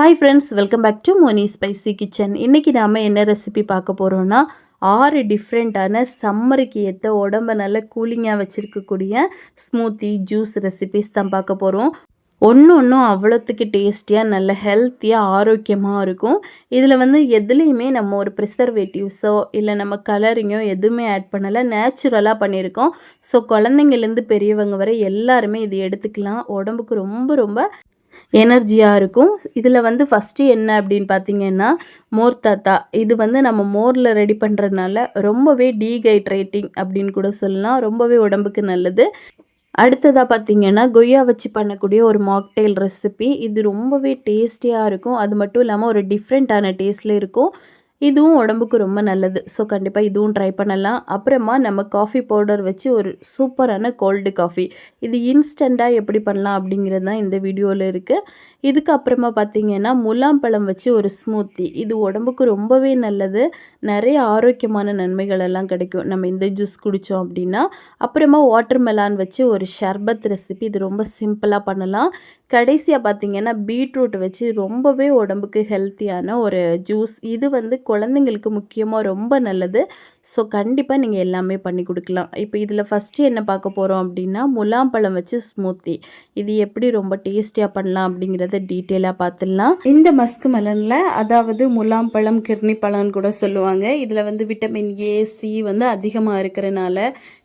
Hi friends welcome back to Moni spicy kitchen இன்றைக்கி நாம் என்ன ரெசிபி பார்க்க போகிறோன்னா ஆறு டிஃப்ரெண்ட்டான சம்மருக்கு ஏற்ற உடம்ப நல்ல கூலிங்காக வச்சுருக்கக்கூடிய ஸ்மூத்தி ஜூஸ் ரெசிபிஸ் தான் பார்க்க போகிறோம் ஒன்று ஒன்றும் அவ்வளோத்துக்கு டேஸ்டியாக நல்ல ஹெல்த்தியாக ஆரோக்கியமாக இருக்கும். இதில் வந்து எதுலேயுமே நம்ம ஒரு ப்ரிசர்வேட்டிவ்ஸோ இல்லை நம்ம கலரிங்கோ எதுவுமே ஆட் பண்ணலை. நேச்சுரலாக பண்ணியிருக்கோம். ஸோ குழந்தைங்கலேருந்து பெரியவங்க வரை எல்லாருமே இது எடுத்துக்கலாம். உடம்புக்கு ரொம்ப ரொம்ப எனர்ஜியாக இருக்கும். இதில் வந்து ஃபஸ்ட்டு என்ன அப்படின்னு பார்த்தீங்கன்னா மோர் தாத்தா. இது வந்து நம்ம மோரில் ரெடி பண்ணுறதுனால ரொம்பவே டீஹைட்ரேட்டிங் அப்படின்னு கூட சொல்லலாம். ரொம்பவே உடம்புக்கு நல்லது. அடுத்ததாக பார்த்தீங்கன்னா கொய்யா வச்சு பண்ணக்கூடிய ஒரு மாக்டெயில் ரெசிபி இது ரொம்பவே டேஸ்டியாக இருக்கும். அது மட்டும் இல்லாமல் ஒரு டிஃப்ரெண்ட்டான டேஸ்ட்டில் இருக்கும். இதுவும் உடம்புக்கு ரொம்ப நல்லது. ஸோ கண்டிப்பாக இதுவும் ட்ரை பண்ணலாம். அப்புறமா நம்ம காஃபி பவுடர் வச்சு ஒரு சூப்பரான கோல்டு காஃபி இது இன்ஸ்டண்ட்டாக எப்படி பண்ணலாம் அப்படிங்கிறது தான் இந்த வீடியோவில் இருக்குது இதுக்கு அப்புறமா முலாம் முலாம்பழம் வச்சு ஒரு ஸ்மூத்தி இது உடம்புக்கு ரொம்பவே நல்லது. நிறைய ஆரோக்கியமான நன்மைகள் எல்லாம் கிடைக்கும். நம்ம இந்த ஜூஸ் குடித்தோம் அப்படின்னா. அப்புறமா வாட்டர் மெலான் வச்சு ஒரு ஷர்பத் ரெசிபி இது ரொம்ப சிம்பிளாக பண்ணலாம். கடைசியாக பார்த்தீங்கன்னா பீட்ரூட் வச்சு ரொம்பவே உடம்புக்கு ஹெல்த்தியான ஒரு ஜூஸ் இது வந்து குழந்தைங்களுக்கு முக்கியமாக ரொம்ப நல்லது. ஸோ கண்டிப்பாக நீங்கள் எல்லாமே பண்ணி கொடுக்கலாம். இப்போ இதில் ஃபஸ்ட்டு என்ன பார்க்க போகிறோம் அப்படின்னா முலாம்பழம் வச்சு ஸ்மூத்தி இது எப்படி ரொம்ப டேஸ்டியாக பண்ணலாம் அப்படிங்கிறத டீட்டெயிலாக பார்த்துடலாம். இந்த மஸ்க் மெலனில் அதாவது முலாம்பழம் கிர்னி பழம்னு கூட சொல்லுவாங்க. இதில் வந்து விட்டமின் ஏ சி வந்து அதிகமாக இருக்கிறனால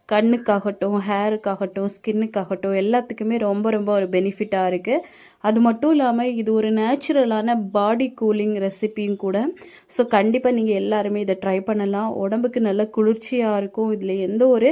கண்ணுக்காகட்டும் ஹேருக்காகட்டும் ஸ்கின்னுக்காகட்டும் எல்லாத்துக்குமே ரொம்ப ரொம்ப ஒரு பெனிஃபிட்டாக இருக்குது அது மட்டும் இல்லாமல் இது ஒரு நேச்சுரலான பாடி கூலிங் ரெசிபியும் கூட. ஸோ கண்டிப்பாக நீங்கள் எல்லாருமே இதை ட்ரை பண்ணலாம். உடம்புக்கு நல்ல குளிர்ச்சியாக இருக்கும். இதில் எந்த ஒரு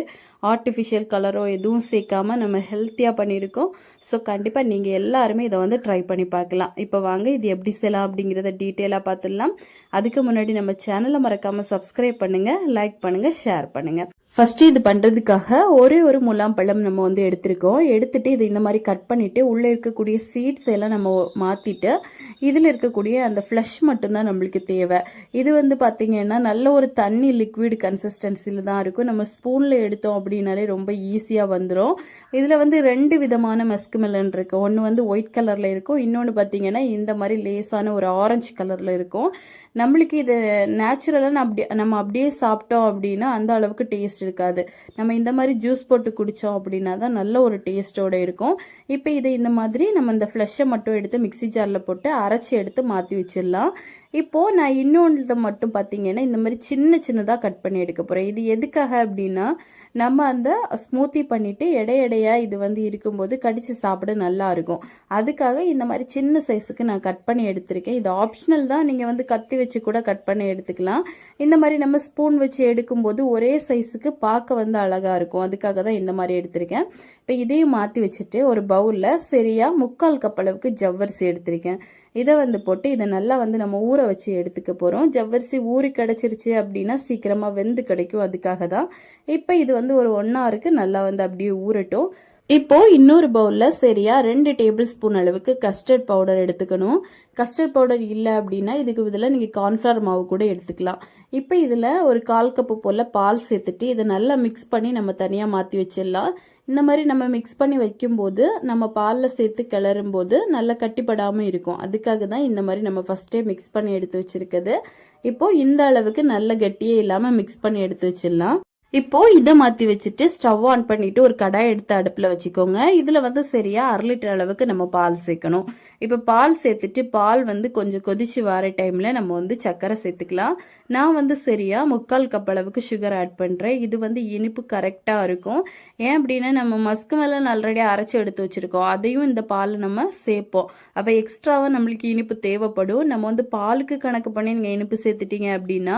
ஆர்டிஃபிஷியல் கலரோ எதுவும் சேர்க்காம நம்ம ஹெல்த்தியாக பண்ணியிருக்கோம். ஸோ கண்டிப்பாக நீங்கள் எல்லாருமே இதை வந்து ட்ரை பண்ணி பார்க்கலாம். இப்போ வாங்க இது எப்படி செய்யலாம் அப்படிங்கிறத டீட்டெயிலாக பார்த்துடலாம். அதுக்கு முன்னாடி நம்ம சேனலை மறக்காமல் சப்ஸ்கிரைப் பண்ணுங்கள் லைக் பண்ணுங்கள் ஷேர் பண்ணுங்கள் ஃபஸ்ட்டு இது பண்ணுறதுக்காக ஒரே ஒரு முலாம் பழம் நம்ம வந்து எடுத்திருக்கோம். எடுத்துகிட்டு இதை இந்த மாதிரி கட் பண்ணிவிட்டு உள்ளே இருக்கக்கூடிய சீட்ஸ் எல்லாம் நம்ம மாற்றிட்டு இதில் இருக்கக்கூடிய அந்த ஃப்ளஷ் மட்டும்தான் நம்மளுக்கு தேவை. இது வந்து பார்த்திங்கன்னா நல்ல ஒரு தண்ணி லிக்விட் கன்சிஸ்டன்சியில் தான் இருக்கும். நம்ம ஸ்பூனில் எடுத்தோம் அப்படின்னாலே ரொம்ப ஈஸியாக வந்துடும் இதில் வந்து ரெண்டு விதமான மஸ்க் மெலன் இருக்குது ஒன்று வந்து ஒயிட் கலரில் இருக்கும். இன்னொன்று பார்த்தீங்கன்னா இந்த மாதிரி லேஸான ஒரு ஆரஞ்சு கலரில் இருக்கும். நம்மளுக்கு இது நேச்சுரலாக அப்படி நம்ம அப்படியே சாப்பிட்டோம் அப்படின்னா அந்த அளவுக்கு டேஸ்ட் இருக்காது. நம்ம இந்த மாதிரி ஜூஸ் போட்டு குடித்தோம் அப்படின்னா தான் நல்ல ஒரு டேஸ்ட்டோடு இருக்கும். இப்போ இதை இந்த மாதிரி நம்ம இந்த ஃப்ளஷை மட்டும் எடுத்து மிக்சி ஜாரில் போட்டு அரைச்சி எடுத்து மாற்றி வச்சிடலாம். இப்போது நான் இன்னொன்று மட்டும் பார்த்தீங்கன்னா இந்த மாதிரி சின்ன சின்னதாக கட் பண்ணி எடுக்க போகிறேன் இது எதுக்காக அப்படின்னா நம்ம அந்த ஸ்மூத்தி பண்ணிவிட்டு எடை எடையாக இது வந்து இருக்கும்போது கடித்து சாப்பிட நல்லா இருக்கும். அதுக்காக இந்த மாதிரி சின்ன சைஸுக்கு நான் கட் பண்ணி எடுத்திருக்கேன். இது ஆப்ஷனல் தான். நீங்கள் வந்து கத்தி வச்சு கூட கட் பண்ணி எடுத்துக்கலாம். இந்த மாதிரி நம்ம ஸ்பூன் வச்சு எடுக்கும்போது ஒரே சைஸுக்கு பார்க்க வந்து அழகாக இருக்கும். அதுக்காக தான் இந்த மாதிரி எடுத்திருக்கேன். இப்போ இதையும் மாற்றி வச்சுட்டு ஒரு பவுலில் சரியாக முக்கால் கப் அளவுக்கு ஜவ்வரிசி எடுத்திருக்கேன். இதை வந்து போட்டு இதை நல்லா வந்து நம்ம ஊற வச்சு எடுத்துக்க போகிறோம் ஜவ்வரிசி ஊறி கிடச்சிருச்சு அப்படின்னா சீக்கிரமாக வெந்து கிடைக்கும். அதுக்காக தான் இப்போ இது வந்து ஒரு ஒன் ஹவருக்கு நல்லா வந்து அப்படியே ஊறட்டும். இப்போ இன்னொரு பவுலில் சரியா ரெண்டு டேபிள் ஸ்பூன் அளவுக்கு கஸ்டர்ட் பவுடர் எடுத்துக்கணும். கஸ்டர்ட் பவுடர் இல்லை அப்படின்னா இதுக்கு இதில் நீங்கள் கார்ன்ஃப்ளவர் மாவு கூட எடுத்துக்கலாம். இப்போ இதில் ஒரு கால் கப்பு போல் பால் சேர்த்துட்டு இதை நல்லா மிக்ஸ் பண்ணி நம்ம தனியாக மாற்றி வச்சிடலாம். இந்த மாதிரி நம்ம மிக்ஸ் பண்ணி வைக்கும்போது நம்ம பாலில் சேர்த்து கிளறும் போது நல்லா கட்டிப்படாமல் இருக்கும். அதுக்காக தான் இந்த மாதிரி நம்ம ஃபஸ்ட்டே மிக்ஸ் பண்ணி எடுத்து வச்சுருக்குது இப்போது இந்த அளவுக்கு நல்ல கட்டியே இல்லாமல் மிக்ஸ் பண்ணி எடுத்து வச்சிடலாம். இப்போ இதை மாற்றி வச்சுட்டு ஸ்டவ் ஆன் பண்ணிட்டு ஒரு கடாய் எடுத்து அடுப்பில் வச்சுக்கோங்க. இதில் வந்து சரியா அரை லிட்டர் அளவுக்கு நம்ம பால் சேர்க்கணும். இப்போ பால் சேர்த்துட்டு பால் வந்து கொஞ்சம் கொதிச்சு வர டைமில் நம்ம வந்து சர்க்கரை சேர்த்துக்கலாம். நான் வந்து சரியா முக்கால் கப் அளவுக்கு சுகர் ஆட் பண்ணுறேன் இது வந்து இனிப்பு கரெக்டாக இருக்கும். ஏன் அப்படின்னா நம்ம மஸ்கு மேலே ஆல்ரெடி அரைச்சி எடுத்து வச்சுருக்கோம். அதையும் இந்த பால் நம்ம சேர்ப்போம். அப்போ எக்ஸ்ட்ராவாக நம்மளுக்கு இனிப்பு தேவைப்படும். நம்ம வந்து பாலுக்கு கணக்கு பண்ணி நீங்கள் இனிப்பு சேர்த்துட்டீங்க அப்படின்னா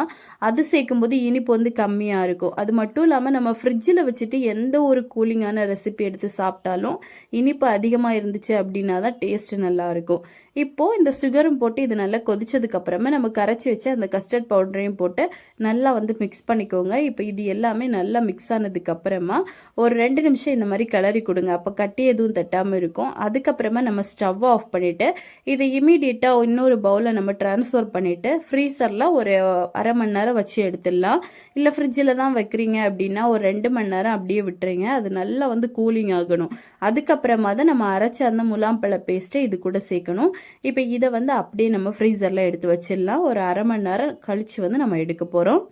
அது சேர்க்கும்போது இனிப்பு வந்து கம்மியாக இருக்கும். அது மட்டும் மட்டும் இல்லாமல் நம்ம ஃப்ரிட்ஜில் வச்சுட்டு எந்த ஒரு கூலிங்கான ரெசிபி எடுத்து சாப்பிட்டாலும் இனிப்பு அதிகமாக இருந்துச்சு அப்படின்னா தான் டேஸ்ட்டு நல்லாயிருக்கும் இப்போது இந்த சுகரும் போட்டு இது நல்லா கொதிச்சதுக்கப்புறமா நம்ம கரைச்சி வச்சு அந்த கஸ்டர்ட் பவுடரையும் போட்டு நல்லா வந்து மிக்ஸ் பண்ணிக்கோங்க. இப்போ இது எல்லாமே நல்லா மிக்ஸ் ஆனதுக்கப்புறமா ஒரு ரெண்டு நிமிஷம் இந்த மாதிரி கிளறி கொடுங்க. அப்போ கட்டி எதுவும் தட்டாமல் இருக்கும். அதுக்கப்புறமா நம்ம ஸ்டவ் ஆஃப் பண்ணிவிட்டு இதை இமீடியட்டாக இன்னொரு பவுலில் நம்ம ட்ரான்ஸ்ஃபர் பண்ணிவிட்டு ஃப்ரீசரில் ஒரு அரை மணி நேரம் வச்சு எடுத்துடலாம். இல்லை ஃப்ரிட்ஜில் தான் வைக்கிறீங்க வச்சிங்க அப்படின்னா ஒரு ரெண்டு மணி நேரம் அப்படியே விட்டுருங்க அது நல்லா வந்து கூலிங் ஆகணும். அதுக்கப்புறமா தான் நம்ம அரைச்ச அந்த முலாம்பழ பேஸ்ட்டை இது கூட சேர்க்கணும். இப்போ இதை வந்து அப்படியே நம்ம ஃப்ரீசரில் எடுத்து வச்சிடலாம். ஒரு அரை மணி நேரம் கழித்து வந்து நம்ம எடுக்க போகிறோம்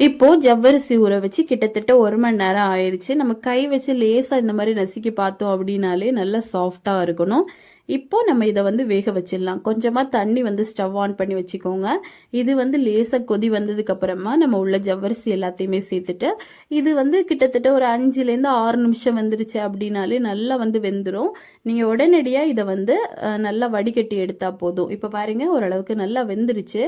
இப்போ ஜவ்வரிசி ஊற வச்சு கிட்டத்தட்ட ஒரு மணி நேரம் ஆயிடுச்சு. நம்ம கை வச்சு லேசாக இந்த மாதிரி நசுக்கி பார்த்தோம் அப்படின்னாலே நல்லா சாஃப்டாக இருக்கணும். இப்போ நம்ம இதை வந்து வேக வச்சிடலாம். கொஞ்சமாக தண்ணி வந்து ஸ்டவ் ஆன் பண்ணி வச்சுக்கோங்க. இது வந்து லேசாக கொதி வந்ததுக்கு அப்புறமா நம்ம உள்ள ஜவ்வரிசி எல்லாத்தையுமே சேர்த்துட்டு இது வந்து கிட்டத்தட்ட ஒரு அஞ்சுலேருந்து ஆறு நிமிஷம் வந்துருச்சு அப்படின்னாலே நல்லா வந்து வெந்துடும் நீங்கள் உடனடியாக இதை வந்து நல்லா வடிகட்டி எடுத்தால் போதும். இப்போ பாருங்க ஓரளவுக்கு நல்லா வெந்துருச்சு.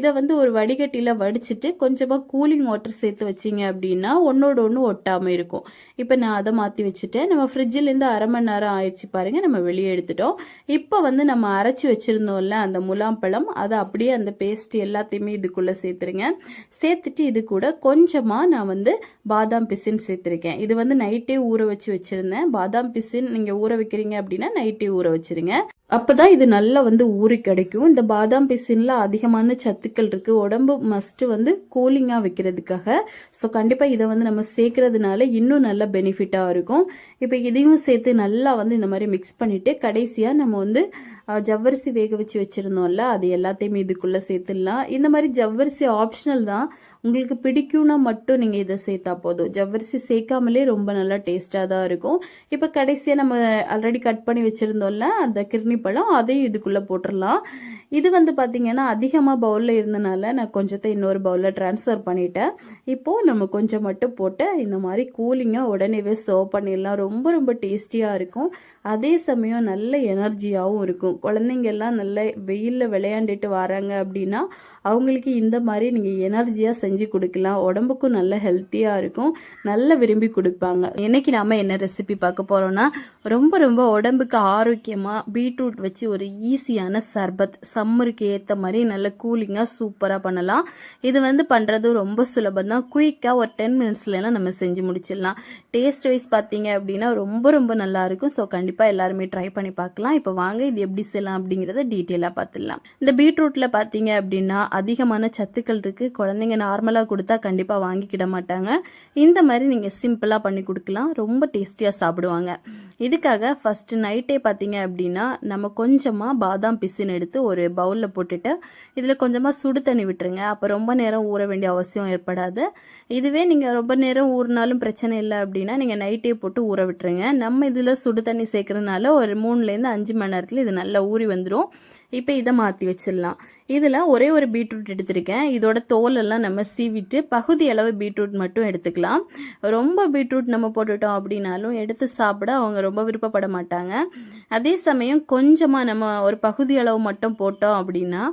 இதை வந்து ஒரு வடிகட்டியில் வடிச்சிட்டு கொஞ்சமாக கூலிங் வாட்டர் சேர்த்து வச்சிங்க அப்படின்னா ஒன்றோட ஒன்று ஒட்டாமல் இருக்கும். இப்போ நான் அதை மாற்றி வச்சுட்டேன். நம்ம ஃப்ரிட்ஜிலேருந்து அரை மணி நேரம் ஆயிடுச்சு பாருங்கள் நம்ம வெளியே எடுத்துட்டோம். இப்போ வந்து நம்ம அரைச்சி வச்சுருந்தோம்ல அந்த முலாம்பழம் அதை அப்படியே அந்த பேஸ்ட் எல்லாத்தையுமே இதுக்குள்ளே சேர்த்துருங்க. சேர்த்துட்டு இது கூட கொஞ்சமாக நான் வந்து பாதாம் பிசின் சேர்த்துருக்கேன். இது வந்து நைட்டே ஊற வச்சு வச்சுருந்தேன். பாதாம் பிசின் நீங்கள் ஊற வைக்கிறீங்க அப்படின்னா நைட்டே ஊற வச்சிருங்க. அப்போதான் இது நல்லா வந்து ஊறி கிடைக்கும். இந்த பாதாம் பிசின்ல அதிகமான சத்துக்கள் இருக்கு. உடம்பு மஸ்ட் வந்து கூலிங்காக வைக்கிறதுக்காக. ஸோ கண்டிப்பாக இதை வந்து நம்ம சேர்க்கறதுனால இன்னும் நல்ல பெனிஃபிட்டாக இருக்கும். இப்போ இதையும் சேர்த்து நல்லா வந்து இந்த மாதிரி மிக்ஸ் பண்ணிட்டு கடைசியாக நம்ம வந்து ஜவ்வரிசி வேக வச்சு வச்சுருந்தோம்ல அது எல்லாத்தையுமே இதுக்குள்ளே சேர்த்துடலாம். இந்த மாதிரி ஜவ்வரிசி ஆப்ஷனல் தான். உங்களுக்கு பிடிக்கும்னா மட்டும் நீங்கள் இதை சேர்த்தா போதும். ஜவ்வரிசி சேர்க்காமலே ரொம்ப நல்லா டேஸ்ட்டாக தான் இருக்கும். இப்போ கடைசியாக நம்ம ஆல்ரெடி கட் பண்ணி வச்சுருந்தோம்ல அந்த கிருணி பழம் அதையும் இதுக்குள்ளே போட்டுடலாம். இது வந்து பார்த்திங்கன்னா அதிகமாக பவுலில் இருந்தனால நான் கொஞ்சத்தை இன்னொரு பவுலில் ட்ரான்ஸ்ஃபர் பண்ணிட்டேன். இப்போது நம்ம கொஞ்சம் மட்டும் போட்டு இந்த மாதிரி கூலிங்காக உடனேவே சர்வ் பண்ணிடலாம். ரொம்ப ரொம்ப டேஸ்டியாக இருக்கும். அதே சமயம் நல்ல எனர்ஜியாகவும் இருக்கும். குழந்தைங்க எல்லாம் நல்ல வெயிலில் விளையாண்டுட்டு வராங்க அப்படின்னா அவங்களுக்கு இந்த மாதிரி நீங்கள் எனர்ஜியாக செஞ்சு கொடுக்கலாம். உடம்புக்கும் நல்ல ஹெல்த்தியாக இருக்கும். நல்ல விரும்பி கொடுப்பாங்க. இன்னைக்கு நாம என்ன ரெசிபி பார்க்க போகிறோம்னா ரொம்ப ரொம்ப உடம்புக்கு ஆரோக்கியமாக பீட்ரூட் வச்சு ஒரு ஈஸியான சர்பத் சம்மருக்கு ஏற்ற மாதிரி நல்ல கூலிங்காக சூப்பராக பண்ணலாம். இது வந்து பண்ணுறது ரொம்ப சுலபம் தான். குயிக்காக ஒரு டென் மினிட்ஸ்லாம் நம்ம செஞ்சு முடிச்சிடலாம். டேஸ்ட் வைஸ் பார்த்தீங்க அப்படின்னா ரொம்ப ரொம்ப நல்லாயிருக்கும் ஸோ கண்டிப்பாக எல்லாருமே ட்ரை பண்ணி பார்க்கலாம். இப்போ வாங்க இது எப்படி செய்யலாம் அப்படிங்கிறத டீட்டெயிலாக பார்த்துடலாம். இந்த பீட்ரூட்டில் பார்த்தீங்க அப்படின்னா அதிகமான சத்துக்கள் இருக்குது குழந்தைங்க நார்மலாக கொடுத்தா கண்டிப்பாக வாங்கிக்கிட மாட்டாங்க. இந்த மாதிரி நீங்கள் சிம்பிளாக பண்ணி கொடுக்கலாம். ரொம்ப டேஸ்டியாக சாப்பிடுவாங்க. இதுக்காக ஃபஸ்ட்டு நைட்டே பார்த்தீங்க அப்படின்னா நம்ம கொஞ்சமாக பாதாம் பிசின் எடுத்து ஒரு பவுலில் போட்டுட்டு இதில் கொஞ்சமாக சுடு தண்ணி விட்டுருங்க. அப்போ ரொம்ப நேரம் ஊற வேண்டிய அவசியம் ஏற்படாது. இதுவே நீங்கள் ரொம்ப நேரம் ஊறினாலும் பிரச்சனை இல்லை அப்படின்னா நீங்கள் நைட்டே போட்டு ஊற விட்டுருங்க. நம்ம இதில் சுடு தண்ணி சேர்க்குறதுனால ஒரு மூணுலேருந்து அஞ்சு மணி நேரத்தில் இது நல்லா ஊறி வந்துடும் இப்போ இதை மாற்றி வச்சிடலாம். இதில் ஒரே ஒரு பீட்ரூட் எடுத்திருக்கேன். இதோட தோலெல்லாம் நம்ம சீவிட்டு பகுதி அளவு பீட்ரூட் மட்டும் எடுத்துக்கலாம். ரொம்ப பீட்ரூட் நம்ம போட்டுட்டோம் அப்படின்னாலும் எடுத்து சாப்பிட அவங்க ரொம்ப விருப்பப்பட மாட்டாங்க. அதே சமயம் கொஞ்சமாக நம்ம ஒரு பகுதி அளவு மட்டும் போட்டோம் அப்படின்னா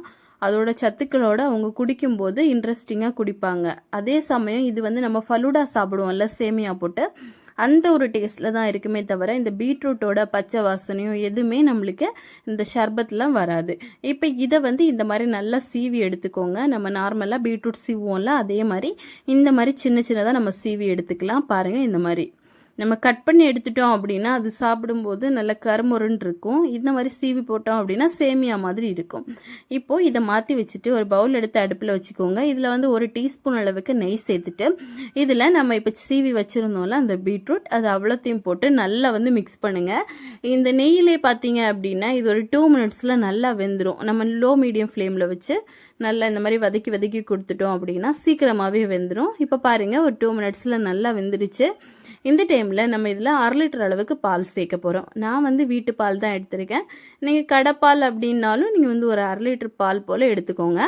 அதோட சத்துக்களோட அவங்க குடிக்கும்போது இன்ட்ரெஸ்டிங்காக குடிப்பாங்க. அதே சமயம் இது வந்து நம்ம ஃபலூடா சாப்பிடுவோம்ல சேமியா போட்டு. அந்த ஒரு டேஸ்ட்டில் தான் இருக்குமே தவிர இந்த பீட்ரூட்டோட பச்சை வாசனையும் எதுவுமே நம்மளுக்கு இந்த ஷர்பத்லாம் வராது. இப்போ இதை வந்து இந்த மாதிரி நல்லா சீவி எடுத்துக்கோங்க. நம்ம நார்மலாக பீட்ரூட் சீவுவோம்ல அதே மாதிரி இந்த மாதிரி சின்ன சின்னதாக நம்ம சீவி எடுத்துக்கலாம். பாருங்கள் இந்த மாதிரி. நம்ம கட் பண்ணி எடுத்துட்டோம் அப்படின்னா அது சாப்பிடும்போது நல்ல கருமுருன்னு இருக்கும் இந்த மாதிரி சீவி போட்டோம் அப்படின்னா சேமியா மாதிரி இருக்கும். இப்போது இதை மாற்றி வச்சுட்டு ஒரு பவுல் எடுத்து அடுப்பில் வச்சுக்கோங்க. இதில் வந்து ஒரு டீஸ்பூன் அளவுக்கு நெய் சேர்த்துட்டு இதில் நம்ம இப்போ சீவி வச்சுருந்தோம்ல அந்த பீட்ரூட் அது அவ்வளோத்தையும் போட்டு நல்லா வந்து மிக்ஸ் பண்ணுங்கள் இந்த நெய்யிலே பார்த்தீங்க அப்படின்னா இது ஒரு டூ மினிட்ஸில் நல்லா வெந்துடும் நம்ம லோ மீடியம் ஃப்ளேமில் வச்சு நல்லா இந்த மாதிரி வதக்கி வதக்கி கொடுத்துட்டோம் அப்படின்னா சீக்கிரமாகவே வெந்துடும் இப்போ பாருங்கள் ஒரு டூ மினிட்ஸில் நல்லா வெந்துருச்சு. இந்த டைமில் நம்ம இதில் அரை லிட்டர் அளவுக்கு பால் சேர்க்க போகிறோம் நான் வந்து வீட்டு பால் தான் எடுத்திருக்கேன். நீங்கள் கடைப்பால் அப்படின்னாலும் நீங்கள் வந்து ஒரு அரை லிட்டர் பால் போல் எடுத்துக்கோங்க.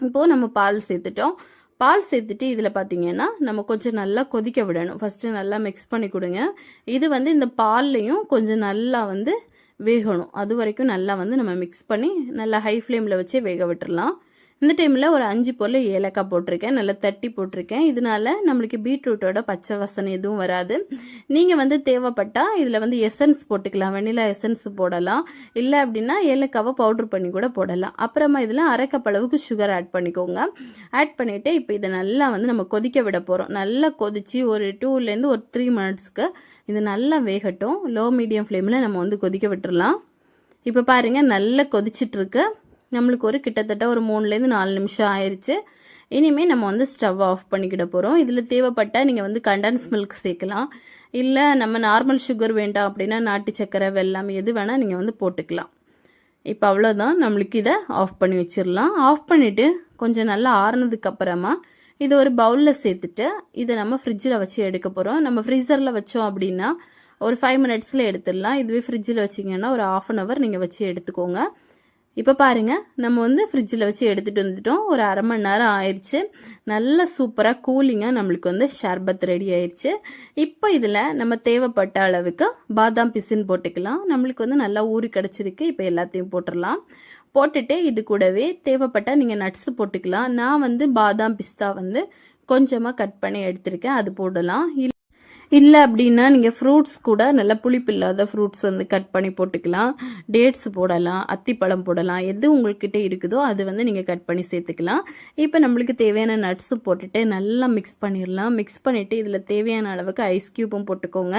இப்போது நம்ம பால் சேர்த்துட்டோம். பால் சேர்த்துட்டு இதில் பார்த்தீங்கன்னா நம்ம கொஞ்சம் நல்லா கொதிக்க விடணும். ஃபஸ்ட்டு நல்லா மிக்ஸ் பண்ணி கொடுங்க. இது வந்து இந்த பால்லையும் கொஞ்சம் நல்லா வந்து வேகணும். அது வரைக்கும் நல்லா வந்து நம்ம மிக்ஸ் பண்ணி நல்லா ஹை ஃப்ளேமில் வச்சே வேக விட்டுடலாம் இந்த டைமில் ஒரு அஞ்சு பொருள் ஏலக்காய் போட்டிருக்கேன் நல்லா தட்டி போட்டிருக்கேன். இதனால நம்மளுக்கு பீட்ரூட்டோட பச்சை வசனை எதுவும் வராது. நீங்கள் வந்து தேவைப்பட்டால் இதில் வந்து எசன்ஸ் போட்டுக்கலாம். வெண்ணிலா எசன்ஸ் போடலாம். இல்லை அப்படின்னா ஏலக்காவை பவுட்ரு பண்ணி கூட போடலாம். அப்புறமா இதில் அரைக்கப்பளவுக்கு சுகர் ஆட் பண்ணிக்கோங்க. ஆட் பண்ணிவிட்டு இப்போ இதை நல்லா வந்து நம்ம கொதிக்க விட போகிறோம் நல்லா கொதித்து ஒரு டூலேருந்து ஒரு த்ரீ மினிட்ஸ்க்கு இது நல்லா வேகட்டும். லோ மீடியம் ஃப்ளேமில் நம்ம வந்து கொதிக்க விட்டுடலாம் இப்போ பாருங்கள் நல்லா கொதிச்சிட்ருக்கு நம்மளுக்கு ஒரு கிட்டத்தட்ட ஒரு மூணுலேருந்து நாலு நிமிஷம் ஆயிடுச்சு இனிமேல் நம்ம வந்து ஸ்டவ் ஆஃப் பண்ணிக்கிட போகிறோம் இதில் தேவைப்பட்டால் நீங்கள் வந்து கண்டன்ஸ் மில்க் சேர்க்கலாம். இல்லை நம்ம நார்மல் சுகர் வேண்டாம் அப்படின்னா நாட்டு சக்கரை வெல்லம் எது வேணால் நீங்கள் வந்து போட்டுக்கலாம். இப்போ அவ்வளோதான் நம்மளுக்கு இதை ஆஃப் பண்ணி வச்சிடலாம். ஆஃப் பண்ணிவிட்டு கொஞ்சம் நல்லா ஆறுனதுக்கு அப்புறமா இது ஒரு பவுலில் சேர்த்துட்டு இதை நம்ம ஃப்ரிட்ஜில் வச்சு எடுக்க போகிறோம் நம்ம ஃப்ரீசரில் வச்சோம் அப்படின்னா ஒரு ஃபைவ் மினிட்ஸில் எடுத்துடலாம். இதுவே ஃப்ரிட்ஜில் வச்சிங்கன்னா ஒரு ஆஃப் அன் ஹவர் நீங்கள் வச்சு எடுத்துக்கோங்க. இப்போ பாருங்கள் நம்ம வந்து ஃப்ரிட்ஜில் வச்சு எடுத்துகிட்டு வந்துட்டோம். ஒரு அரை மணி நேரம் ஆயிடுச்சு நல்ல சூப்பராக கூலிங்காக நம்மளுக்கு வந்து ஷர்பத் ரெடி ஆயிடுச்சு இப்போ இதில் நம்ம தேவைப்பட்ட அளவுக்கு பாதாம் பிசின் போட்டுக்கலாம். நம்மளுக்கு வந்து நல்லா ஊறி கிடச்சிருக்கு. இப்போ எல்லாத்தையும் போட்டுடலாம். போட்டுட்டு இது கூடவே தேவைப்பட்டால் நீங்கள் நட்ஸ் போட்டுக்கலாம். நான் வந்து பாதாம் பிஸ்தா வந்து கொஞ்சமாக கட் பண்ணி எடுத்திருக்கேன். அது போடலாம். இல்லை அப்படின்னா நீங்கள் ஃப்ரூட்ஸ் கூட நல்ல புளிப்பு இல்லாத ஃப்ரூட்ஸ் வந்து கட் பண்ணி போட்டுக்கலாம். டேட்ஸ் போடலாம் அத்திப்பழம் போடலாம். எது உங்கள்கிட்ட இருக்குதோ அது வந்து நீங்கள் கட் பண்ணி சேர்த்துக்கலாம். இப்போ நம்மளுக்கு தேவையான நட்ஸு போட்டுட்டு நல்லா மிக்ஸ் பண்ணிடலாம் மிக்ஸ் பண்ணிவிட்டு இதில் தேவையான அளவுக்கு ஐஸ் க்யூப்பும் போட்டுக்கோங்க.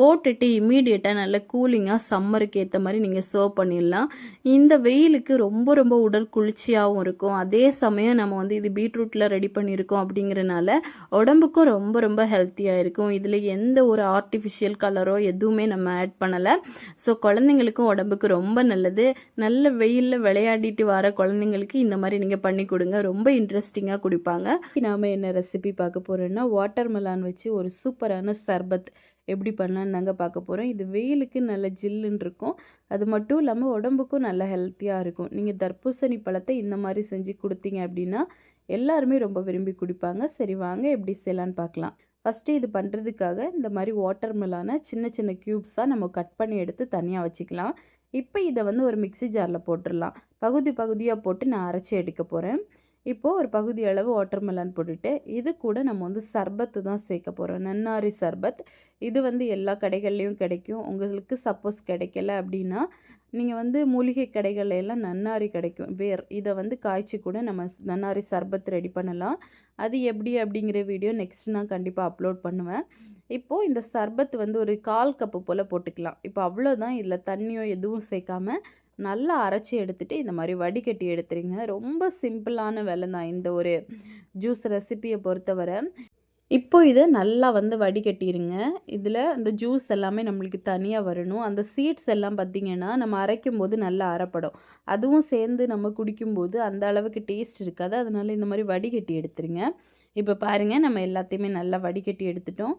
போட்டுட்டு இமீடியட்டாக நல்ல கூலிங்காக சம்மருக்கு ஏற்ற மாதிரி நீங்கள் சர்வ் பண்ணிடலாம் இந்த வெயிலுக்கு ரொம்ப ரொம்ப உடல் குளிர்ச்சியாகவும் இருக்கும். அதே சமயம் நம்ம வந்து இது பீட்ரூட்டில் ரெடி பண்ணியிருக்கோம் அப்படிங்கிறனால உடம்புக்கும் ரொம்ப ரொம்ப ஹெல்த்தியாக இருக்கும். இதில் எந்த ஒரு ஆர்டிஃபிஷியல் கலரோ எதுவுமே நம்ம ஆட் பண்ணலை. ஸோ குழந்தைங்களுக்கும் உடம்புக்கு ரொம்ப நல்லது. நல்ல வெயிலில் விளையாடிட்டு வர குழந்தைங்களுக்கு இந்த மாதிரி நீங்கள் பண்ணி கொடுங்க. ரொம்ப இன்ட்ரெஸ்டிங்காக குடிப்பாங்க. நாம் என்ன ரெசிபி பார்க்க போகிறோன்னா வாட்டர் மெலான் வச்சு ஒரு சூப்பரான சர்பத் எப்படி பண்ணலான்னு நாங்கள் பார்க்க போகிறோம் இது வெயிலுக்கு நல்ல ஜில்லுன்னு இருக்கும். அது மட்டும் இல்லாமல் உடம்புக்கும் நல்ல ஹெல்த்தியாக இருக்கும். நீங்கள் தர்பூசணி பழத்தை இந்த மாதிரி செஞ்சு கொடுத்தீங்க அப்படின்னா எல்லாருமே ரொம்ப விரும்பி குடிப்பாங்க. சரி வாங்க எப்படி செய்யலான்னு பார்க்கலாம். ஃபஸ்ட்டு இது பண்ணுறதுக்காக இந்த மாதிரி வாட்டர் மில்லான சின்ன சின்ன க்யூப்ஸாக நம்ம கட் பண்ணி எடுத்து தனியாக வச்சுக்கலாம். இப்போ இதை வந்து ஒரு மிக்சி ஜாரில் போட்டுடலாம். பகுதி பகுதியாக போட்டு நான் அரைச்சி எடுக்க போகிறேன் இப்போது ஒரு பகுதி அளவு வாட்டர்மெலன் போட்டுட்டு இது கூட நம்ம வந்து சர்பத்து தான் சேர்க்க போகிறோம் நன்னாரி சர்பத். இது வந்து எல்லா கடைகள்லேயும் கிடைக்கும். உங்களுக்கு சப்போஸ் கிடைக்கல அப்படின்னா நீங்கள் வந்து மூலிகை கடைகள்ல எல்லாம் நன்னாரி கிடைக்கும். வேர் இதை வந்து காய்ச்சி கூட நம்ம நன்னாரி சர்பத் ரெடி பண்ணலாம். அது எப்படி அப்படிங்கிற வீடியோ நெக்ஸ்ட் நான் கண்டிப்பாக அப்லோட் பண்ணுவேன். இப்போது இந்த சர்பத் வந்து ஒரு கால் கப்பு போல் போட்டுக்கலாம். இப்போ அவ்வளோதான் இதில் தண்ணியோ எதுவும் சேர்க்காம நல்லா அரைச்சி எடுத்துகிட்டு இந்த மாதிரி வடிகட்டி எடுத்துருங்க. ரொம்ப சிம்பிளான வேலை தான் இந்த ஒரு ஜூஸ் ரெசிப்பியை பொறுத்தவரை. இப்போ இதை நல்லா வந்து வடிகட்டிடுங்க இதில் அந்த ஜூஸ் எல்லாமே நம்மளுக்கு தனியாக வரணும். அந்த சீட்ஸ் எல்லாம் பார்த்திங்கன்னா நம்ம அரைக்கும் போது நல்லா அரைப்படும். அதுவும் சேர்ந்து நம்ம குடிக்கும்போது அந்த அளவுக்கு டேஸ்ட் இருக்காது. அதனால் இந்த மாதிரி வடிகட்டி எடுத்துருங்க. இப்போ பாருங்கள் நம்ம எல்லாத்தையுமே நல்லா வடிகட்டி எடுத்துட்டோம்.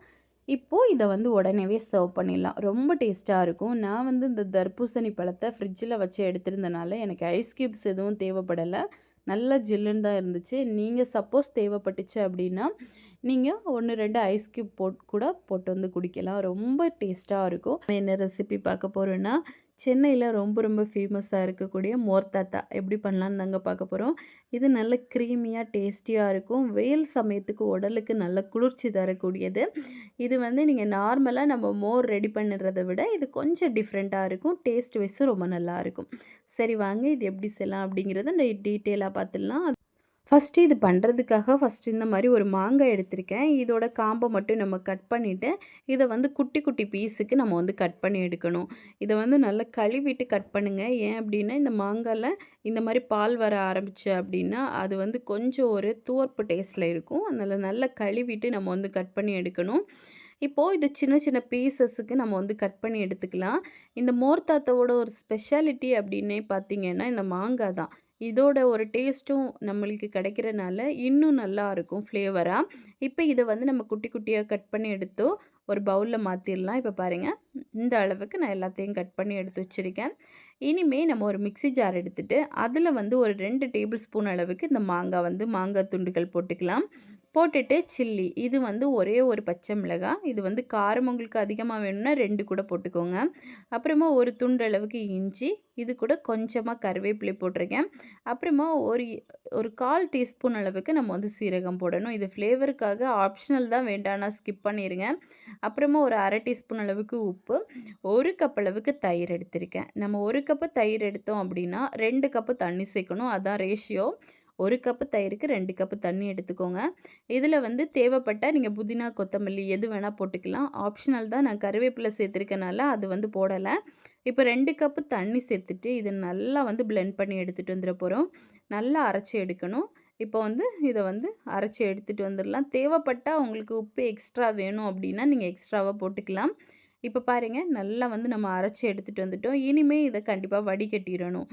இப்போது இதை வந்து உடனேவே சர்வ் பண்ணிடலாம். ரொம்ப டேஸ்ட்டாக இருக்கும். நான் வந்து இந்த தர்பூசணி பழத்தை ஃப்ரிட்ஜில் வச்சு எடுத்திருந்தனால எனக்கு ஐஸ் க்யூப்ஸ் எதுவும் தேவைப்படலை. நல்ல ஜில்லுன்னு தான் இருந்துச்சு. நீங்கள் சப்போஸ் தேவைப்பட்டுச்சு அப்படின்னா நீங்கள் ஒன்று ரெண்டு ஐஸ் க்யூப் போட் கூட போட்டு வந்து குடிக்கலாம். ரொம்ப டேஸ்ட்டாக இருக்கும். என்ன ரெசிபி பார்க்க போகிறோன்னா சென்னையில் ரொம்ப ரொம்ப ஃபேமஸாக இருக்கக்கூடிய மோர்த்தாத்தா எப்படி பண்ணலான்னு தாங்க பார்க்க போகிறோம் இது நல்ல க்ரீமியாக டேஸ்டியாக இருக்கும். வெயில் சமயத்துக்கு உடலுக்கு நல்ல குளிர்ச்சி தரக்கூடியது. இது வந்து நீங்கள் நார்மலாக நம்ம மோர் ரெடி பண்ணுறதை விட இது கொஞ்சம் டிஃப்ரெண்ட்டாக இருக்கும். டேஸ்ட் வைஸும் ரொம்ப நல்லாயிருக்கும் சரி வாங்க இது எப்படி செய்யலாம் அப்படிங்கிறத டீட்டெயிலாக பார்த்துடலாம். ஃபஸ்ட்டு இது பண்ணுறதுக்காக ஃபஸ்ட்டு இந்த மாதிரி ஒரு மாங்காய் எடுத்திருக்கேன். இதோட காம்பை மட்டும் நம்ம கட் பண்ணிவிட்டு இதை வந்து குட்டி குட்டி பீஸுக்கு நம்ம வந்து கட் பண்ணி எடுக்கணும். இதை வந்து நல்லா கழுவிட்டு கட் பண்ணுங்கள் ஏன் அப்படின்னா இந்த மாங்காயில் இந்த மாதிரி பால் வர ஆரம்பிச்சு அப்படின்னா அது வந்து கொஞ்சம் ஒரு துவர்ப்பு டேஸ்ட்டில் இருக்கும். அதனால் நல்லா கழுவிட்டு நம்ம வந்து கட் பண்ணி எடுக்கணும். இப்போது இது சின்ன சின்ன பீசஸுக்கு நம்ம வந்து கட் பண்ணி எடுத்துக்கலாம். இந்த மோர்தாத்தோட ஒரு ஸ்பெஷாலிட்டி அப்படின்னே பார்த்திங்கன்னா இந்த மாங்காய் தான் இதோட ஒரு டேஸ்ட்டும் நம்மளுக்கு கிடைக்கிறனால இன்னும் நல்லா இருக்கும் ஃப்ளேவராக இப்போ இதை வந்து நம்ம குட்டி குட்டியாக கட் பண்ணி எடுத்தோ ஒரு பவுலில் மாற்றிடலாம் இப்போ பாருங்கள் இந்த அளவுக்கு நான் எல்லாத்தையும் கட் பண்ணி எடுத்து வச்சுருக்கேன். இனிமேல் நம்ம ஒரு மிக்சி ஜார் எடுத்துகிட்டு அதில் வந்து ஒரு ரெண்டு டேபிள் ஸ்பூன் அளவுக்கு இந்த மாங்காய் வந்து மாங்காய் துண்டுகள் போட்டுக்கலாம். போட்டுட்டு சில்லி. இது வந்து ஒரே ஒரு பச்சை மிளகாய் இது வந்து காரம் உங்களுக்கு அதிகமாக வேணும்னா ரெண்டு கூட போட்டுக்கோங்க. அப்புறமா ஒரு துண்டு அளவுக்கு இஞ்சி. இது கூட கொஞ்சமாக கருவேப்பிலை போட்டிருக்கேன். அப்புறமா ஒரு ஒரு கால் டீஸ்பூன் அளவுக்கு நம்ம வந்து சீரகம் போடணும். இது ஃப்ளேவருக்காக ஆப்ஷனல் தான் வேண்டாம்னா ஸ்கிப் பண்ணிடுங்க அப்புறமா ஒரு அரை டீஸ்பூன் அளவுக்கு உப்பு. ஒரு கப் அளவுக்கு தயிர் எடுத்திருக்கேன். நம்ம ஒரு கப்பு தயிர் எடுத்தோம் அப்படின்னா ரெண்டு கப்பு தண்ணி சேர்க்கணும். அதான் ரேஷியோ ஒரு கப்பு தயிருக்கு ரெண்டு கப்பு தண்ணி எடுத்துக்கோங்க. இதில் வந்து தேவைப்பட்டால் நீங்கள் புதினா கொத்தமல்லி எது வேணால் போட்டுக்கலாம். ஆப்ஷனல் தான் நான் கருவேப்பிலை சேர்த்துருக்கனால அது வந்து போடலை. இப்போ ரெண்டு கப்பு தண்ணி சேர்த்துட்டு இதை நல்லா வந்து பிளெண்ட் பண்ணி எடுத்துகிட்டு வந்துட போகிறோம் நல்லா அரைச்சி எடுக்கணும். இப்போ வந்து இதை வந்து அரைச்சி எடுத்துகிட்டு வந்துடலாம். தேவைப்பட்டால் உங்களுக்கு உப்பு எக்ஸ்ட்ரா வேணும் அப்படின்னா நீங்கள் எக்ஸ்ட்ராவாக போட்டுக்கலாம். இப்போ பாருங்கள் நல்லா வந்து நம்ம அரைச்சி எடுத்துகிட்டு வந்துட்டோம். இனிமேல் இதை கண்டிப்பாக வடிகட்டிடணும்.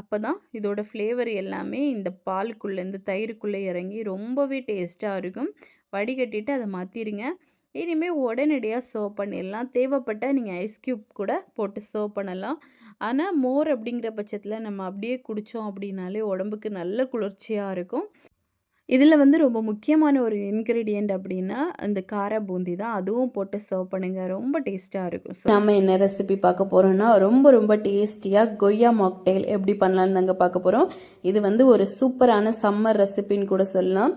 அப்போ தான் இதோட ஃப்ளேவர் எல்லாமே இந்த பாலுக்குள்ளே இந்த தயிருக்குள்ளே இறங்கி ரொம்பவே டேஸ்ட்டாக இருக்கும். வடிகட்டிட்டு அதை மாற்றிடுங்க இனிமேல் உடனடியாக சர்வ் பண்ணிடலாம். தேவைப்பட்டால் நீங்கள் ஐஸ் க்யூப் கூட போட்டு சர்வ் பண்ணலாம். ஆனால் மோர் அப்படிங்கிற பட்சத்தில் நம்ம அப்படியே குடித்தோம் அப்படின்னாலே உடம்புக்கு நல்ல குளிர்ச்சியாக இருக்கும். இதில் வந்து ரொம்ப முக்கியமான ஒரு இன்க்ரீடியண்ட் அப்படின்னா அந்த கார பூந்தி தான். அதுவும் போட்டு சர்வ் பண்ணுங்கள் ரொம்ப டேஸ்ட்டாக இருக்கும். ஸோ நம்ம என்ன ரெசிபி பார்க்க போகிறோம்னா ரொம்ப ரொம்ப டேஸ்டியாக கொய்யா மாக்டெயில் எப்படி பண்ணலான்னு நாங்கள் பார்க்க போகிறோம் இது வந்து ஒரு சூப்பரான சம்மர் ரெசிபின்னு கூட சொல்லலாம்.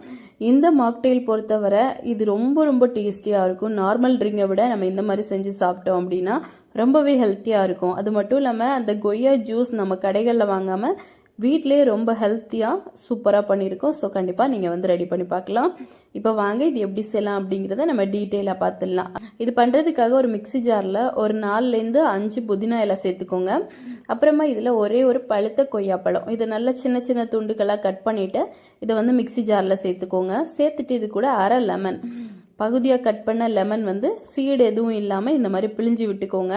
இந்த மாக்டெயில் பொறுத்தவரை இது ரொம்ப ரொம்ப டேஸ்டியாக இருக்கும். நார்மல் ட்ரிங்கை விட நம்ம இந்த மாதிரி செஞ்சு சாப்பிட்டோம் அப்படின்னா ரொம்பவே ஹெல்த்தியாக இருக்கும். அது மட்டும் இல்லாமல் அந்த கொய்யா ஜூஸ் நம்ம கடைகளில் வாங்காமல் வீட்டிலே ரொம்ப ஹெல்த்தியாக சூப்பராக பண்ணியிருக்கோம். ஸோ கண்டிப்பாக நீங்கள் வந்து ரெடி பண்ணி பார்க்கலாம். இப்போ வாங்க இது எப்படி செய்யலாம் அப்படிங்கிறத நம்ம டீட்டெயிலாக பார்த்துடலாம். இது பண்ணுறதுக்காக ஒரு மிக்சி ஜாரில் ஒரு நாலுலேருந்து அஞ்சு புதினா இலை சேர்த்துக்கோங்க. அப்புறமா இதில் ஒரே ஒரு பழுத்த கொய்யாப்பழம் இதை நல்லா சின்ன சின்ன துண்டுகளாக கட் பண்ணிவிட்டு இதை வந்து மிக்சி ஜாரில் சேர்த்துக்கோங்க. சேர்த்துட்டு இது கூட அரை லெமன் பகுதியாக கட் பண்ண லெமன் வந்து சீடு எதுவும் இல்லாமல் இந்த மாதிரி பிழிஞ்சு விட்டுக்கோங்க.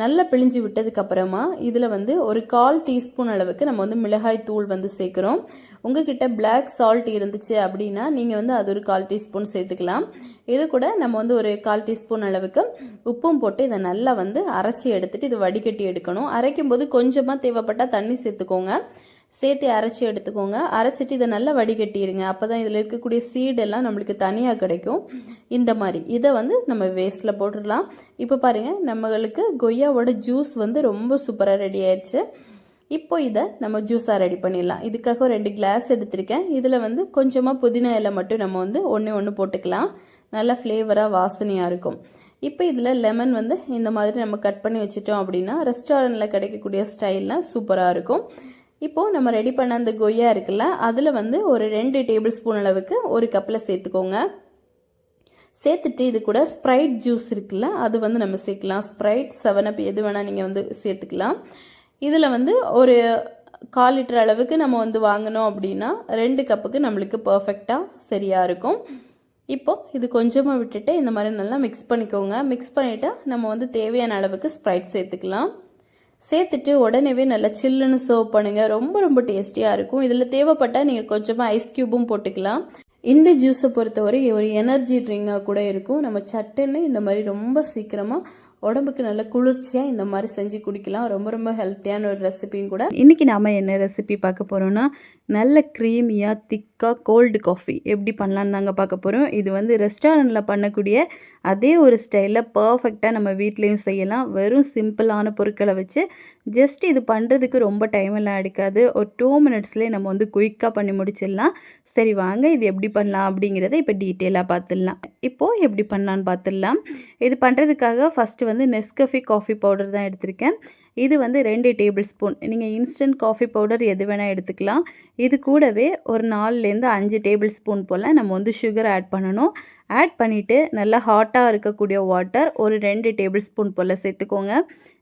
நல்லா பிழிஞ்சு விட்டதுக்கப்புறமா இதில் வந்து ஒரு கால் டீஸ்பூன் அளவுக்கு நம்ம வந்து மிளகாய் தூள் வந்து சேர்க்குறோம். உங்ககிட்ட பிளாக் சால்ட் இருந்துச்சு அப்படின்னா நீங்கள் வந்து அது ஒரு கால் டீஸ்பூன் சேர்த்துக்கலாம். இது கூட நம்ம வந்து ஒரு கால் டீஸ்பூன் அளவுக்கு உப்பும் போட்டு இதை நல்லா வந்து அரைச்சி எடுத்துகிட்டு இது வடிகட்டி எடுக்கணும். அரைக்கும் போது கொஞ்சமாக தேவைப்பட்டால் தண்ணி சேர்த்துக்கோங்க. சேர்த்து அரைச்சி எடுத்துக்கோங்க. அரைச்சிட்டு இதை நல்லா வடிகட்டிடுங்க அப்போ தான் இதில் இருக்கக்கூடிய சீடெல்லாம் நம்மளுக்கு தனியாக கிடைக்கும். இந்த மாதிரி. இதை வந்து நம்ம வேஸ்ட்டில் போட்டுடலாம். இப்போ பாருங்கள் நம்மளுக்கு கொய்யாவோட ஜூஸ் வந்து ரொம்ப சூப்பராக ரெடி ஆயிடுச்சு இப்போ இதை நம்ம ஜூஸாக ரெடி பண்ணிடலாம். இதுக்காக ரெண்டு கிளாஸ் எடுத்திருக்கேன். இதில் வந்து கொஞ்சமாக புதினா இலை மட்டும் நம்ம வந்து ஒன்று ஒன்று போட்டுக்கலாம். நல்லா ஃப்ளேவராக வாசனையாக இருக்கும். இப்போ இதில் லெமன் வந்து இந்த மாதிரி நம்ம கட் பண்ணி வச்சுட்டோம் அப்படின்னா ரெஸ்டாரண்ட்டில் கிடைக்கக்கூடிய ஸ்டைலில் சூப்பராக இருக்கும். இப்போது நம்ம ரெடி பண்ண அந்த கொய்யா இருக்குல்ல அதில் வந்து ஒரு ரெண்டு டேபிள் ஸ்பூன் அளவுக்கு ஒரு கப்பில் சேர்த்துக்கோங்க. சேர்த்துட்டு இது கூட ஸ்ப்ரைட் ஜூஸ் இருக்குல்ல அது வந்து நம்ம சேர்க்கலாம். ஸ்ப்ரைட் செவன் அப் எது வேணால் நீங்கள் வந்து சேர்த்துக்கலாம். இதில் வந்து ஒரு கால் லிட்டர் அளவுக்கு நம்ம வந்து வாங்கினோம் அப்படின்னா ரெண்டு கப்புக்கு நம்மளுக்கு பர்ஃபெக்டாக சரியாக இருக்கும். இப்போ இது கொஞ்சமாக விட்டுட்டு இந்த மாதிரி நல்லா மிக்ஸ் பண்ணிக்கோங்க. மிக்ஸ் பண்ணிவிட்டு நம்ம வந்து தேவையான அளவுக்கு ஸ்ப்ரைட் சேர்த்துக்கலாம். சேர்த்துட்டு உடனேவே நல்லா சில்லுன்னு சர்வ் பண்ணுங்கள் ரொம்ப ரொம்ப டேஸ்டியாக இருக்கும். இதில் தேவைப்பட்டால் நீங்கள் கொஞ்சமாக ஐஸ் க்யூபும் போட்டுக்கலாம். இந்த ஜூஸை பொறுத்தவரை ஒரு எனர்ஜி ட்ரிங்காக கூட இருக்கும். நம்ம சட்டுன்னு இந்த மாதிரி ரொம்ப சீக்கிரமாக உடம்புக்கு நல்ல குளிர்ச்சியாக இந்த மாதிரி செஞ்சு குடிக்கலாம். ரொம்ப ரொம்ப ஹெல்த்தியான ஒரு ரெசிபியும் கூட. இன்றைக்கி நாம் என்ன ரெசிபி பார்க்க போகிறோன்னா நல்ல க்ரீமியாக திக் திக்காக கோல்டு காஃபி எப்படி பண்ணலான்னு தாங்க பார்க்க போகிறோம் இது வந்து ரெஸ்டாரண்ட்டில் பண்ணக்கூடிய அதே ஒரு ஸ்டைலில் பர்ஃபெக்டாக நம்ம வீட்லேயும் செய்யலாம். வெறும் சிம்பிளான பொருட்களை வச்சு ஜஸ்ட் இது பண்ணுறதுக்கு ரொம்ப டைம் எல்லாம் எடுக்காது. ஒரு டூ மினிட்ஸ்லேயே நம்ம வந்து குயிக்காக பண்ணி முடிச்சிடலாம். சரி வாங்க. இது எப்படி பண்ணலாம் அப்படிங்கிறத இப்போ டீட்டெயிலாக பார்த்துடலாம். இப்போது எப்படி பண்ணலான்னு பார்த்துடலாம். இது பண்ணுறதுக்காக ஃபஸ்ட்டு வந்து நெஸ்கஃபி காஃபி பவுடர் தான் எடுத்திருக்கேன். இது வந்து ரெண்டு டேபிள் ஸ்பூன் நீங்கள் இன்ஸ்டன்ட் காஃபி பவுடர் எது வேணால் எடுத்துக்கலாம். இது கூடவே ஒரு நாலுலேருந்து அஞ்சு டேபிள் ஸ்பூன் போல் நம்ம வந்து சுகர் ஆட் பண்ணணும். ஆட் பண்ணிவிட்டு நல்லா ஹாட்டாக இருக்கக்கூடிய வாட்டர் ஒரு ரெண்டு டேபிள் ஸ்பூன் போல் சேர்த்துக்கோங்க.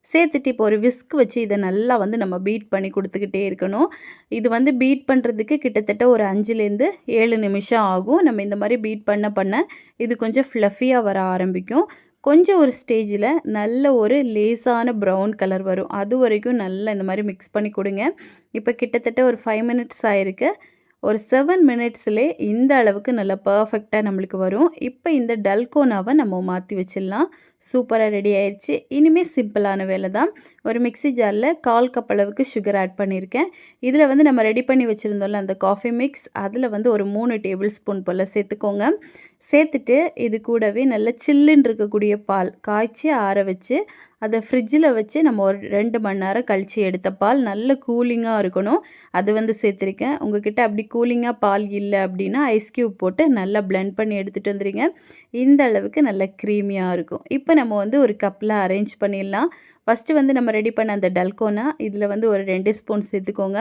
சேர்த்துட்டு இப்போ ஒரு விஸ்க் வச்சு இதை நல்லா வந்து நம்ம பீட் பண்ணி கொடுத்துக்கிட்டே இருக்கணும். இது வந்து பீட் பண்ணுறதுக்கு கிட்டத்தட்ட ஒரு அஞ்சுலேருந்து ஏழு நிமிஷம் ஆகும். நம்ம இந்த மாதிரி பீட் பண்ண பண்ண இது கொஞ்சம் ஃப்ளஃபியாக வர ஆரம்பிக்கும். கொஞ்சம் ஒரு ஸ்டேஜில் நல்ல ஒரு லேசான ப்ரௌன் கலர் வரும். அது வரைக்கும் நல்லா இந்த மாதிரி மிக்ஸ் பண்ணி கொடுங்க. இப்போ கிட்டத்தட்ட ஒரு ஃபைவ் மினிட்ஸ் ஆயிருக்கு. ஒரு செவன் மினிட்ஸ்லே இந்த அளவுக்கு நல்லா பர்ஃபெக்டாக நம்மளுக்கு வரும். இப்போ இந்த டல்கோனாவை நம்ம மாற்றி வச்சிடலாம். சூப்பராக ரெடி ஆயிடுச்சு இனிமேல் சிம்பிளான வேலை தான். ஒரு மிக்சி ஜாரில் கால் கப் அளவுக்கு சுகர் ஆட் பண்ணியிருக்கேன். இதில் வந்து நம்ம ரெடி பண்ணி வச்சுருந்தோம்ல அந்த காஃபி மிக்ஸ் அதில் வந்து ஒரு மூணு டேபிள் ஸ்பூன் போல் சேர்த்துக்கோங்க. சேர்த்துட்டு இது கூடவே நல்ல சில்லுன்னு இருக்கக்கூடிய பால் காய்ச்சி ஆற வச்சு அதை ஃப்ரிட்ஜில் வச்சு நம்ம ஒரு ரெண்டு மணி நேரம் கழித்து எடுத்த பால் நல்ல கூலிங்காக இருக்கணும். அது வந்து சேர்த்துருக்கேன். உங்ககிட்ட அப்படி கூலிங்காக பால் இல்லை அப்படின்னா ஐஸ் க்யூப் போட்டு நல்லா பிளெண்ட் பண்ணி எடுத்துகிட்டு வந்துடுங்க இந்த அளவுக்கு நல்லா க்ரீமியாக இருக்கும். இப்போ இப்போ நம்ம வந்து ஒரு கப்பில் அரேஞ்ச் பண்ணிடலாம். ஃபஸ்ட்டு வந்து நம்ம ரெடி பண்ண அந்த டல்கோனா இதில் வந்து ஒரு ரெண்டு ஸ்பூன் சேர்த்துக்கோங்க.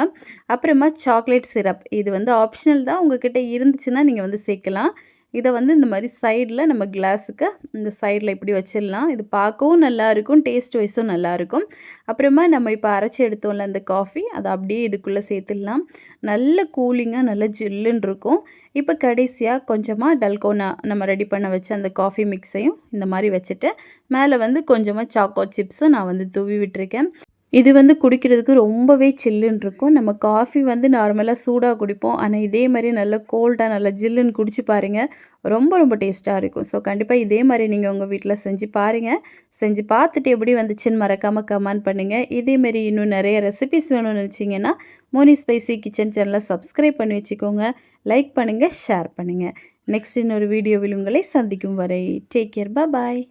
அப்புறமா சாக்லேட் சிரப் இது வந்து ஆப்ஷனல் தான். உங்ககிட்ட இருந்துச்சுன்னா நீங்கள் வந்து சேர்க்கலாம். இதை வந்து இந்த மாதிரி சைடில் நம்ம கிளாஸுக்கு இந்த சைடில் இப்படி வச்சிடலாம். இது பார்க்கவும் நல்லாயிருக்கும் டேஸ்ட் வைஸும் நல்லாயிருக்கும் அப்புறமா நம்ம இப்போ அரைச்சி எடுத்தோம்ல அந்த காஃபி அதை அப்படியே இதுக்குள்ளே சேர்த்துடலாம். நல்ல கூலிங்காக நல்ல ஜில்லுன்னு இருக்கும். இப்போ கடைசியாக கொஞ்சமாக டல்கோனா நம்ம ரெடி பண்ண வச்ச அந்த காஃபி மிக்ஸையும் இந்த மாதிரி வச்சுட்டு மேலே வந்து கொஞ்சமாக சாக்கோ சிப்ஸும் நான் வந்து தூவி விட்டுருக்கேன். இது வந்து குடிக்கிறதுக்கு ரொம்பவே சில்லுன்னு இருக்கும். நம்ம காஃபி வந்து நார்மலாக சூடாக குடிப்போம். ஆனால் இதே மாதிரி நல்லா கோல்டாக நல்லா ஜில்லுன்னு குடிச்சு பாருங்கள் ரொம்ப ரொம்ப டேஸ்ட்டாக இருக்கும். ஸோ கண்டிப்பாக இதே மாதிரி நீங்கள் உங்கள் வீட்டில் செஞ்சு பாருங்கள் செஞ்சு பார்த்துட்டு எப்படி வந்துச்சுன்னு மறக்காமல் கமெண்ட் பண்ணுங்கள் இதேமாரி இன்னும் நிறைய ரெசிபிஸ் வேணும்னு நினச்சிங்கன்னா மோனி ஸ்பைசி கிச்சன் சேனலை சப்ஸ்கிரைப் பண்ணி வச்சுக்கோங்க. லைக் பண்ணுங்கள் ஷேர் பண்ணுங்கள் நெக்ஸ்ட் இன்னொரு வீடியோவில் உங்களை சந்திக்கும் வரை டேக் கேர் பாய்